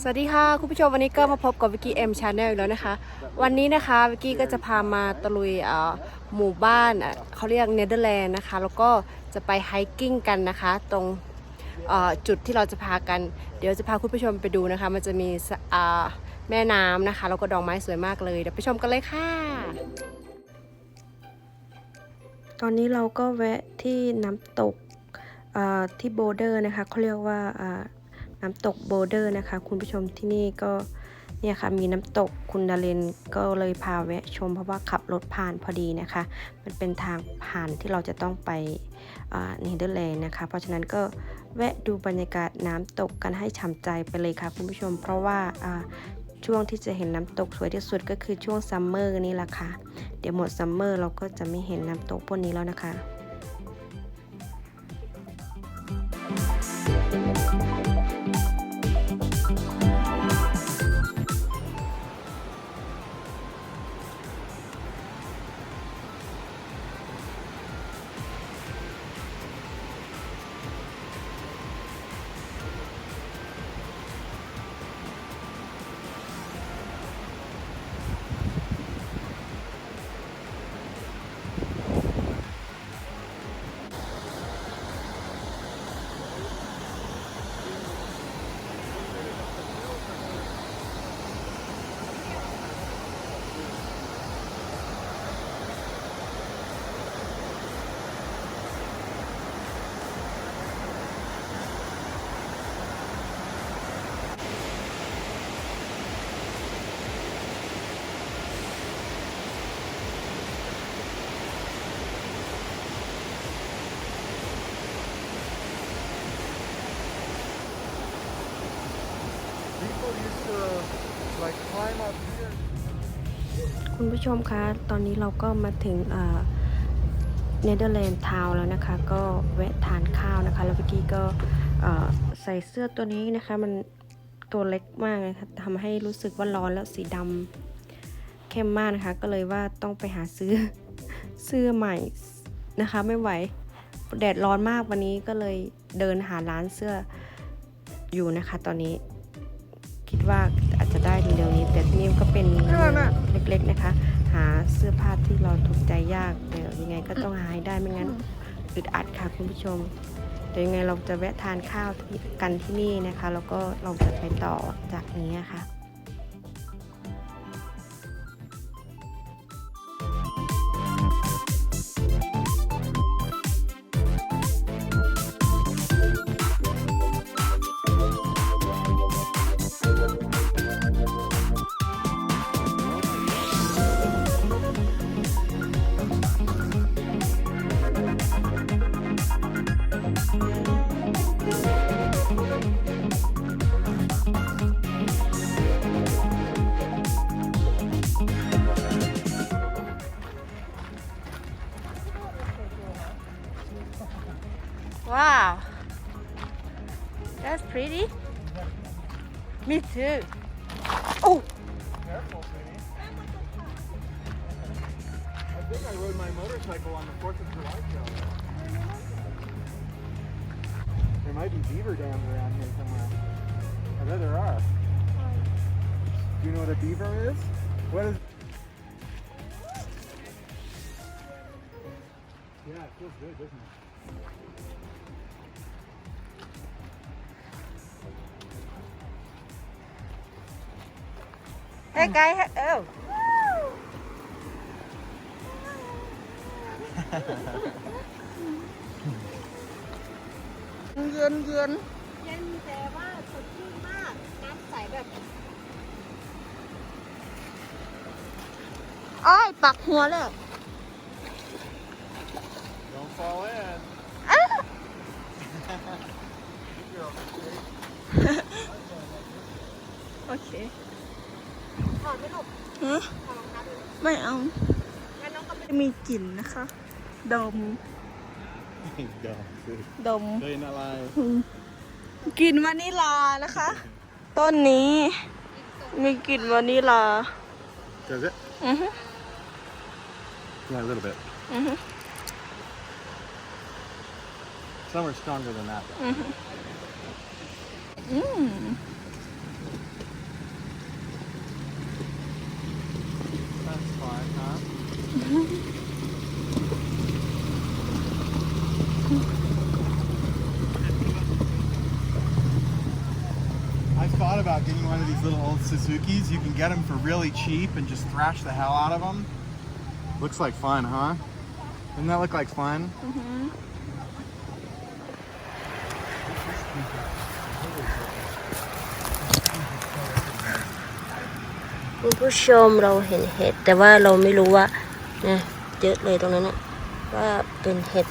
สวัสดีค่ะ คุณผู้ชมวันนี้ก็มาพบกับวิกกี้เอ็มชาแนลอีกแล้วนะคะ วันนี้นะคะวิกกี้ก็จะพามาตะลุยอ่อหมู่บ้านเอ่อเขาเรียกเนเธอร์แลนด์นะคะ แล้วก็จะไปไฮกิ้งกันนะคะ ตรงอ่อจุดที่เราจะพากัน เดี๋ยวจะพาคุณผู้ชมไปดูนะคะ มันจะมีะอ่าแม่น้ำนะคะ แล้วก็ดอกไม้สวยมากเลยเดี๋ยวไปชมกันเลยค่ะ ตอนนี้เราก็แวะที่น้ำตกอ่อที่โบเดอร์นะคะเขาเรียกว่า น้ำตกโบเดอร์นะคะ คุณผู้ชมที่นี่ก็เนี่ยค่ะมีน้ำตกคุณดาเลนก็เลยพาแวะชมเพราะว่าขับรถผ่านพอดีนะคะ มันเป็นทางผ่านที่เราจะต้องไปเนเธอร์แลนด์นะคะ เพราะฉะนั้นก็แวะดูบรรยากาศน้ำตกกันให้ฉ่ำใจไปเลยค่ะคุณผู้ชม เพราะว่าอ่าช่วงที่จะเห็นน้ำตกสวยที่สุดก็คือช่วงซัมเมอร์นี่แหละค่ะ เดี๋ยวหมดซัมเมอร์เราก็จะไม่เห็นน้ำตกพวกนี้แล้วนะคะ ผู้ชมคะ ตอนนี้เราก็มาถึงเนเธอร์แลนด์ทาวน์แล้วนะคะ ก็แวะทานข้าวนะคะ แล้วเมื่อกี้ก็ใส่เสื้อตัวนี้นะคะ มันตัวเล็กมากนะคะทำให้รู้สึกว่าร้อนแล้วสีดำเข้มมากนะคะ ก็เลยว่าต้องไปหาซื้อเสื้อใหม่นะคะ ไม่ไหว แดดร้อนมากวันนี้ก็เลยเดินหาร้านเสื้ออยู่นะคะ ตอนนี้คิดว่า จจะได้เร็วๆนี้ แต่ที่นี่ก็เป็นเล็กๆนะคะ หาเสื้อผ้าที่เราถูกใจยากเดี๋ยวยังไงก็ต้องหาให้ได้ไม่งั้นอึดอัดค่ะคุณผู้ชมเดี๋ยวยังไงเราจะแวะทานข้าวที่กันที่นี่นะคะ แล้วก็เราจะไปต่อจากนี้นะคะ too oh Careful, sweetie. I think I rode my motorcycle on the 4th of July trail. There might be beaver dams around here somewhere. I bet there are. Do you know what a beaver is? What is... Yeah, it feels good, doesn't it? Hey guys oh เย็นเย็นเย็นแต่ว่าสดชื่นมาก น้ำใสแบบอ้อยปักหัวเลย Don't fall in. โอเค ถอดไม่หลบฮะถอดรองเท้าดูไม่เอางั้นน้องก็ไปมีกลิ่นนะคะ ดมดม Day in that life. กลิ่นวานิลานะคะ ต้นนี้ มีกลิ่นวานิลา Does it? อือฮึ Yeah, a little bit. อือฮึ Some are stronger than that. อือฮึ That's fun, huh? I thought about getting one of these little old Suzuki's. You can get them for really cheap and just thrash the hell out of them. Looks like fun, huh? Doesn't that look like fun? Mm-hmm. คุณผู้ชมเราเห็นเห็ด แต่ว่าเราไม่รู้ว่านะเยอะเลยตรงนั้นนะว่าเป็นเห็ด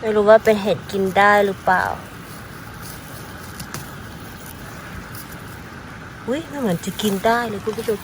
ไม่รู้ว่าเป็นเห็ดกินได้หรือเปล่าอุ้ยมันเหมือนจะกินได้เลยคุณผู้ชม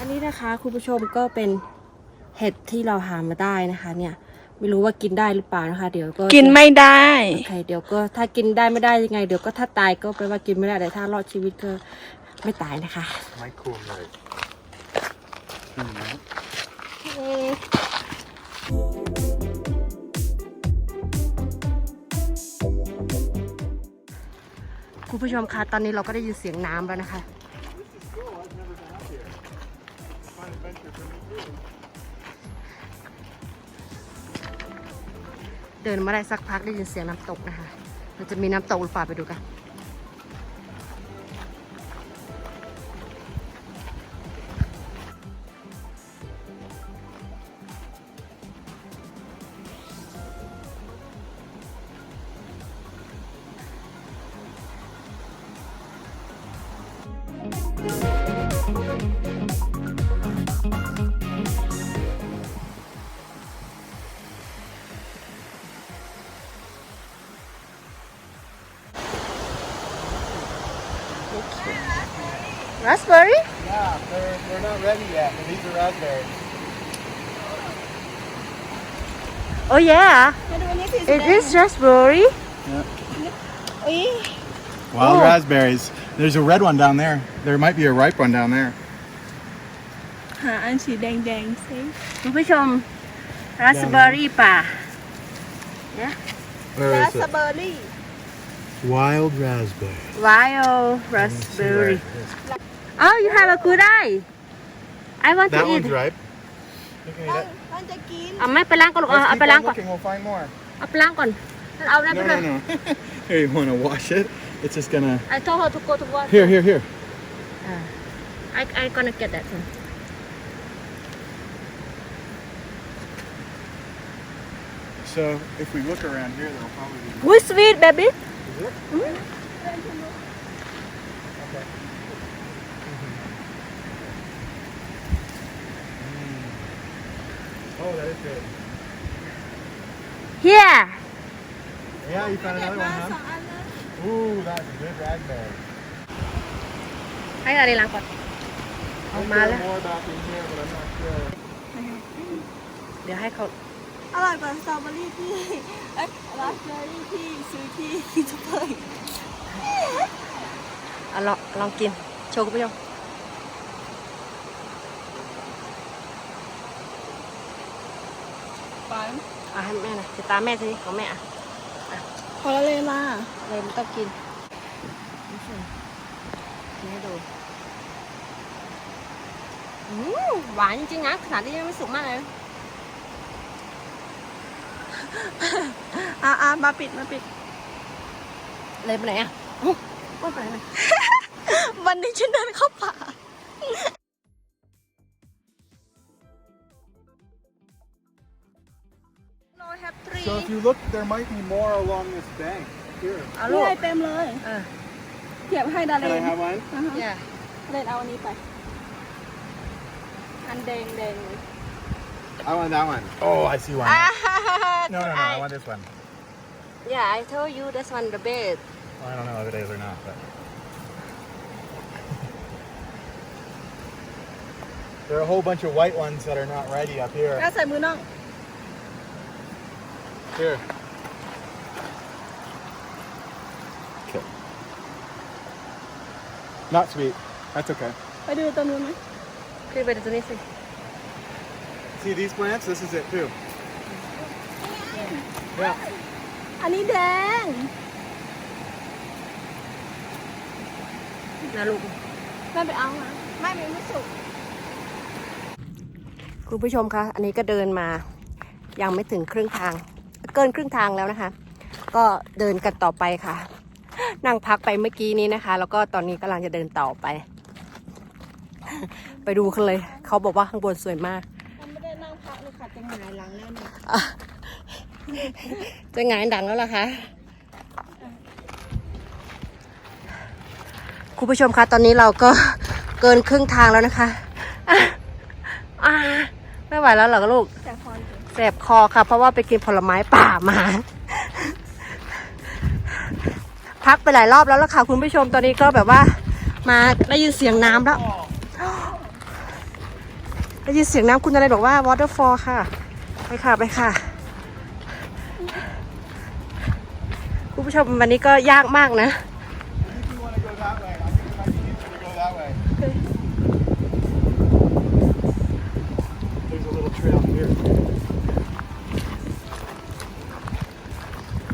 อั นนี้นะคะคุณผู้ชมก็เป็นเห็ดที่เราหามาได้นะคะเนี่ยไม่รู้ว่ากินได้หรือเปล่านะคะ เดี๋ยวก็กินไม่ได้โอเคเดี๋ยวก็ถ้ากินได้ไม่ได้ยังไง เดี๋ยวก็ถ้าตายก็แปลว่ากินไม่ได้แต่ถ้ารอดชีวิตก็ไม่ตายนะคะ My cool right. คุณผู้ชมคะตอนนี้เราก็ได้ยินเสียงน้ำแล้วนะคะ เดินมาได้สักพักได้ยินเสียงน้ำตกนะคะ มันจะมีน้ำตกหรือเปล่าไปดูกัน raspberry Yeah, they're, they're not ready yet, but these are raspberries. oh yeah มาดูอันนี้สิ it is raspberry อุ๊ย Wild Oh. raspberries. There's a red one down there. There might be a ripe one down there. หาอันสีแดงแดงๆสิคุณผู้ชม raspberry ป่า Where รา is ส it? เบอร์รี่ Wild raspberry. wild raspberry oh you have a good eye I want to That eat one's ripe. You can eat ต้น it. ต้นจะกิน เอาไม่ไปล้างก่อนลูกเอา Let's เอา keep ไปล้าง on ก่อน looking. We'll find more. เอาไปล้างก่อนเอาได้ไป No, เลย no, no. Here, you want to wash it? It's just gonna. I told her to go to water Here, here, here. I I gonna get that one So if we look around here, there'll probably be. Good sweet baby Oh, that is good. here Yeah, you found another มา one, สอง huh? อันเลย Ooh, that's good raspberry. ให้อะไรล้างก่อนเอา There's มาแล้ว more back in here, but I'm not sure. เดี๋ยวให้เขาอร่อยกว่าสตรอเบอรี่ที่เอ้ยราสเบอรี่ที่ซื้อที่ซุปเปอร์เอาลองลองกินโชว์คุณผู้ชม ปานเอาให้แม่นะติดตามแม่สิของแม่อะพอแล้วเลยมาเลยมันต้องกินนี่สิกินให้ดูอืมหวานจริงๆนะขนาดที่ยังไม่สุกมากเลยอะอะมาปิดมาปิด เลยไปไหนอะอุ๊ยว่าไปไหนนะวันนี้ฉันเดินเข้าป่า เราแฮปปี้ So if you look, there might be more along this bank. Here. เอา นี่ ลูก ไงเต็มเลย อ่ะ เก็บให้ดาเล Can I น have one? อ่าฮะ อย่า ดาเลนเอาอันนี้ไป อันแดงแดงเลย I want that one. Oh, I see one. No, no, no. I want this one. Yeah I told you this one the best Well, I don't know if it is or not, but. There are a whole bunch of white ones that are not ready up here. แล้วใส่มือน้อง Here. Okay. Not sweet. That's okay. ไปดูตัวนู้นไหมขึ้นไปดูตัวนี้สิ See these plants? This is it too. Yeah. อันนี้แดงนะลูกแม่ไปเอานะไม่มีไม่สุกคุณผู้ชมคะ อันนี้ก็เดินมา ยังไม่ถึงครึ่งทาง เกินครึ่งทางแล้วนะคะ ก็เดินกันต่อไปค่ะ นั่งพักไปเมื่อกี้นี้นะคะ แล้วก็ตอนนี้กำลังจะเดินต่อไป ไปดูกันเลย เขาบอกว่าข้างบนสวยมากมันไม่ได้นั่งพักเลยค่ะจะหงายหลังแล้วเนี่ยอะจะหงายดังแล้วล่ะคะคุณผู้ชมคะตอนนี้เราก็เกินครึ่งทางแล้วนะคะ อะอะไม่ไหวแล้วเหรอลูก แอถึงแสบคอค่ะ เพราะว่าไปกินผลไม้ป่ามา พักไปหลายรอบแล้วล่ะค่ะ คุณผู้ชมตอนนี้ก็แบบว่า มาได้ยินเสียงน้ำแล้วได้ยินเสียงน้ำคุณอะไรบอกว่า waterfall ค่ะ ไปค่ะไปค่ะ คุณผู้ชมวันนี้ก็ยากมากนะ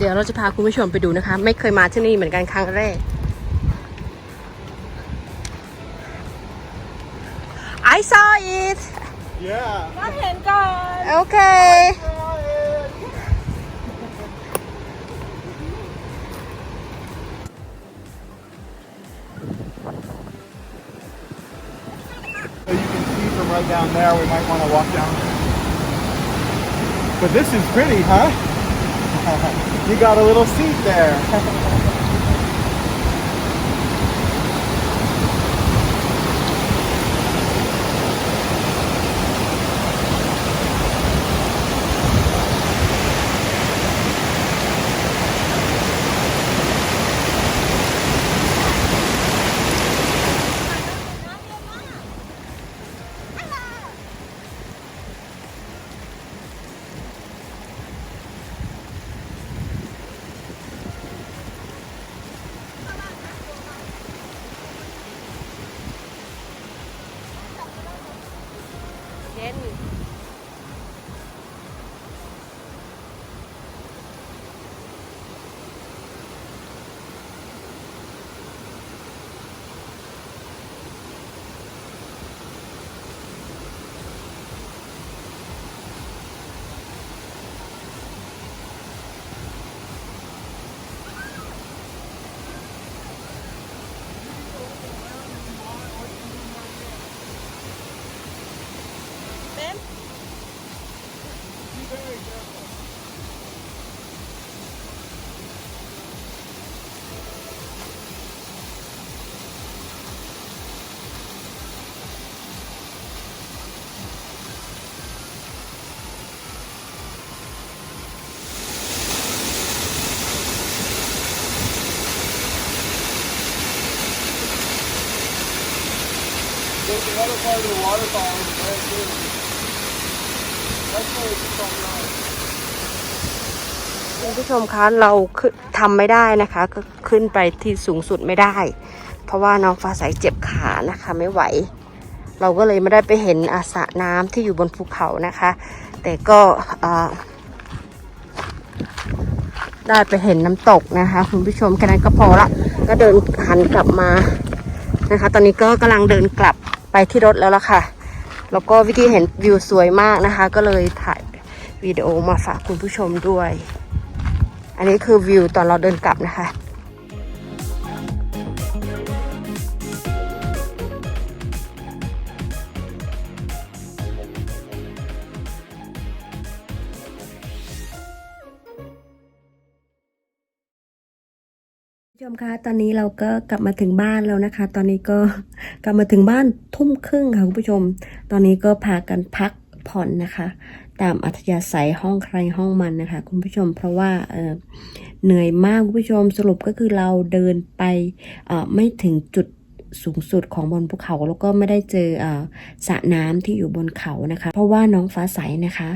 เดี๋ยวเราจะพาคุณผู้ชมไปดูนะคะ ไม่เคยมาที่นี่เหมือนกันครั้งแรก I saw it Yeah. มาเห็นก่อน okay So you can see from right down there, we might want to walk down. But this is pretty, huh? you got a little seat there. There's another part of the waterfall over there That's where it's from now. คุณผู้ชมคะเราขึ้นทำไม่ได้นะคะก็ขึ้นไปที่สูงสุดไม่ได้ เพราะว่าน้องฟ้าใสเจ็บขานะคะไม่ไหว เราก็เลยไม่ได้ไปเห็นอาสระน้ำที่อยู่บนภูเขานะคะ แต่ก็ได้ไปเห็นน้ำตกนะคะ คุณผู้ชมแค่นั้นก็พอละก็เดินหันกลับมา นะคะ ตอนนี้ก็กำลังเดินกลับไปที่รถแล้วล่ะค่ะ แล้วก็วิธีเห็นวิวสวยมากนะคะ ก็เลยถ่ายวิดีโอมาฝากคุณผู้ชมด้วย อันนี้คือวิวตอนเราเดินกลับนะคะ ชมคะตอนนี้เราก็กลับมาถึงบ้านแล้วนะคะ ตอนนี้ก็กลับมาถึงบ้านทุ่มครึ่งค่ะคุณผู้ชม ตอนนี้ก็พากันพักผ่อนนะคะ ตามอัธยาศัยห้องใครห้องมันนะคะ คุณผู้ชม เพราะว่าเเหนื่อยมากคุณผู้ชมสรุปก็คือเราเดินไปไม่ถึงจุดสูงสุดของบนภูเขาแล้วก็ไม่ได้เจออสระน้ำที่อยู่บนเขานะคะ เพราะว่าน้องฟ้าใสนะคะ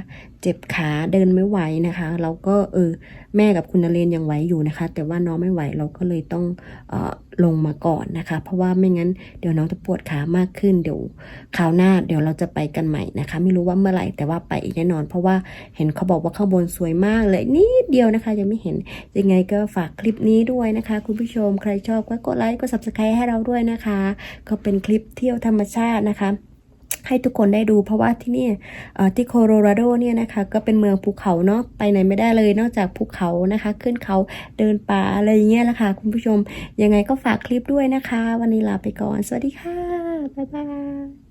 เจ็บขาเดินไม่ไหวนะคะ เราก็เออแม่กับคุณนเรนยังไหวอยู่นะคะ แต่ว่าน้องไม่ไหวเราก็เลยต้องเออลงมาก่อนนะคะ เพราะว่าไม่งั้นเดี๋ยวน้องจะปวดขามากขึ้นเดี๋ยวคราวหน้าเดี๋ยวเราจะไปกันใหม่นะคะ ไม่รู้ว่าเมื่อไหร่แต่ว่าไปอีกแน่นอน เพราะว่าเห็นเขาบอกว่าข้างบนสวยมากเลยนิดเดียวนะคะ ยังไม่เห็นยังไงก็ฝากคลิปนี้ด้วยนะคะ คุณผู้ชมใครชอบก็กดไลค์กด subscribe ให้เราด้วยนะคะ ก็เป็นคลิปเที่ยวธรรมชาตินะคะ ให้ทุกคนได้ดูเพราะว่าที่นี่ที่โคโลราโดเนี่ยนะคะก็เป็นเมืองภูเขาเนาะไปไหนไม่ได้เลยนอกจากภูเขานะคะ ขึ้นเขาเดินป่าอะไรอย่างเงี้ยแหละค่ะคุณผู้ชมยังไงก็ฝากคลิปด้วยนะคะ วันนี้ลาไปก่อน สวัสดีค่ะ บ๊ายบาย